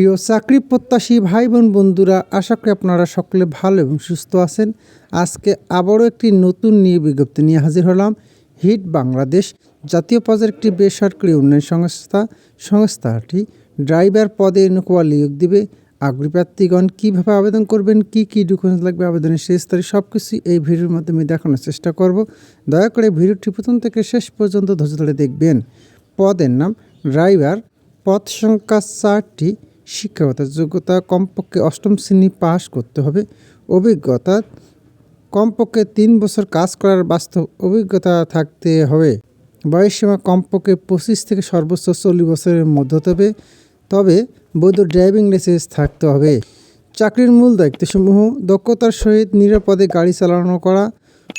প্রিয় চাকরি প্রত্যাশী ভাই বোন বন্ধুরা, আশা করি আপনারা সকলে ভালো এবং সুস্থ আছেন। আজকে আবারও একটি নতুন নিয়ে বিজ্ঞপ্তি নিয়ে হাজির হলাম হিট বাংলাদেশ, জাতীয় পদের একটি বেসরকারি উন্নয়ন সংস্থা। সংস্থাটি ড্রাইভার পদে নকুয়া নিয়োগ দিবে। আগ্রহী প্রার্থীগণ কীভাবে আবেদন করবেন, কি কি ডকুমেন্টস লাগবে, আবেদনের শেষ তারিখ সব কিছু এই ভিডিওর মাধ্যমে দেখানোর চেষ্টা করব। দয়া করে ভিডিওটি প্রথম থেকে শেষ পর্যন্ত ধৈর্য ধরে দেখবেন। পদের নাম ড্রাইভার, পদ সংখ্যা চারটি। শিক্ষাগত যোগ্যতা কমপক্ষে অষ্টম শ্রেণি পাস করতে হবে। অভিজ্ঞতা, কমপক্ষে তিন বছর কাজ করার বাস্তব অভিজ্ঞতা থাকতে হবে। বয়সসীমা কমপক্ষে পঁচিশ থেকে সর্বোচ্চ চল্লিশ বছরের মধ্যে হতে হবে। তবে বৈধ ড্রাইভিং লাইসেন্স থাকতে হবে। চাকরির মূল দায়িত্বসমূহ, দক্ষতার সহিত নিরাপদে গাড়ি চালানো করা,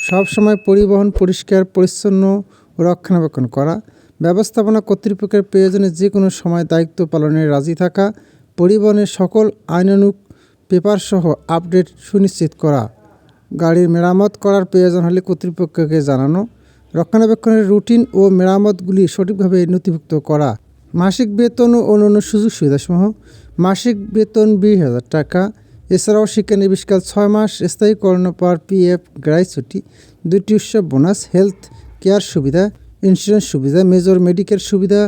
সবসময় পরিবহন পরিষ্কার, পরিচ্ছন্ন রক্ষণাবেক্ষণ করা, ব্যবস্থাপনা কর্তৃপক্ষের প্রয়োজনে যে কোনো সময় দায়িত্ব পালনে রাজি থাকা পরিবহনের সকল আইনানুগ পেপারসহ আপডেট সুনিশ্চিত করা। গাড়ির মেরামত করার প্রয়োজন হলে কর্তৃপক্ষকে জানানো। রক্ষণাবেক্ষণের রুটিন ও মেরামতগুলি সঠিকভাবে নথিভুক্ত করা। মাসিক বেতন ও অন্যান্য সুযোগ সুবিধাসমূহ। মাসিক বেতন বিশ হাজার টাকা। এছাড়াও শিক্ষানবিষ্কাল ছয় মাস, স্থায়ীকরণ পর পিএফ গ্রাইছুটি দুটি উৎসব বোনাস, হেলথ কেয়ার সুবিধা, ইন্স্যুরেন্স সুবিধা, মেজর মেডিকেল সুবিধা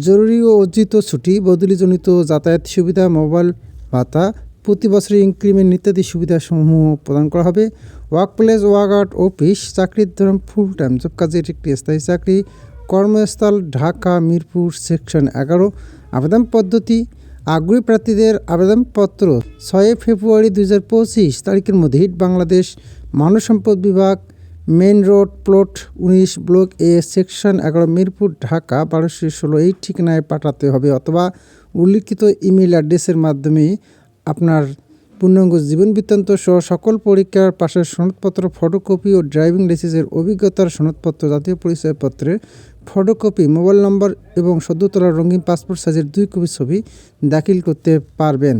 জরুরি ও অর্জিত ছুটি, বদলিজনিত যাতায়াত সুবিধা, মোবাইল ভাতা, প্রতি বছর ইনক্রিমেন্ট ইত্যাদি সুবিধাসমূহ প্রদান করা হবে। Work place work out office, চাকরির ধরন ফুল টাইম জব কাজের একটি স্থায়ী চাকরি। কর্মস্থল, ঢাকা, মিরপুর, সেকশন এগারো। আবেদন পদ্ধতি। আগ্রহী প্রার্থীদের আবেদনপত্র ছয় ফেব্রুয়ারি দু হাজার পঁচিশ তারিখের মধ্যে হিট বাংলাদেশ মানব সম্পদ বিভাগ মেন রোড প্লট উনিশ ব্লক এ সেকশন এগারো মিরপুর ঢাকা, বারোশো ষোলো এই ঠিকানায় পাঠাতে হবে অথবা উল্লিখিত ইমেল অ্যাড্রেসের মাধ্যমে আপনার পূর্ণাঙ্গ জীবন বৃত্তান্ত সহ সকল পরীক্ষার পাশের সনদপত্র, ফটোকপি ও ড্রাইভিং লাইসেন্সের অভিজ্ঞতার সনদপত্র, জাতীয় পরিচয়পত্রের ফটোকপি, মোবাইল নম্বর এবং সদ্য তোলা রঙিন পাসপোর্ট সাইজের দুই কপি ছবি দাখিল করতে পারবেন।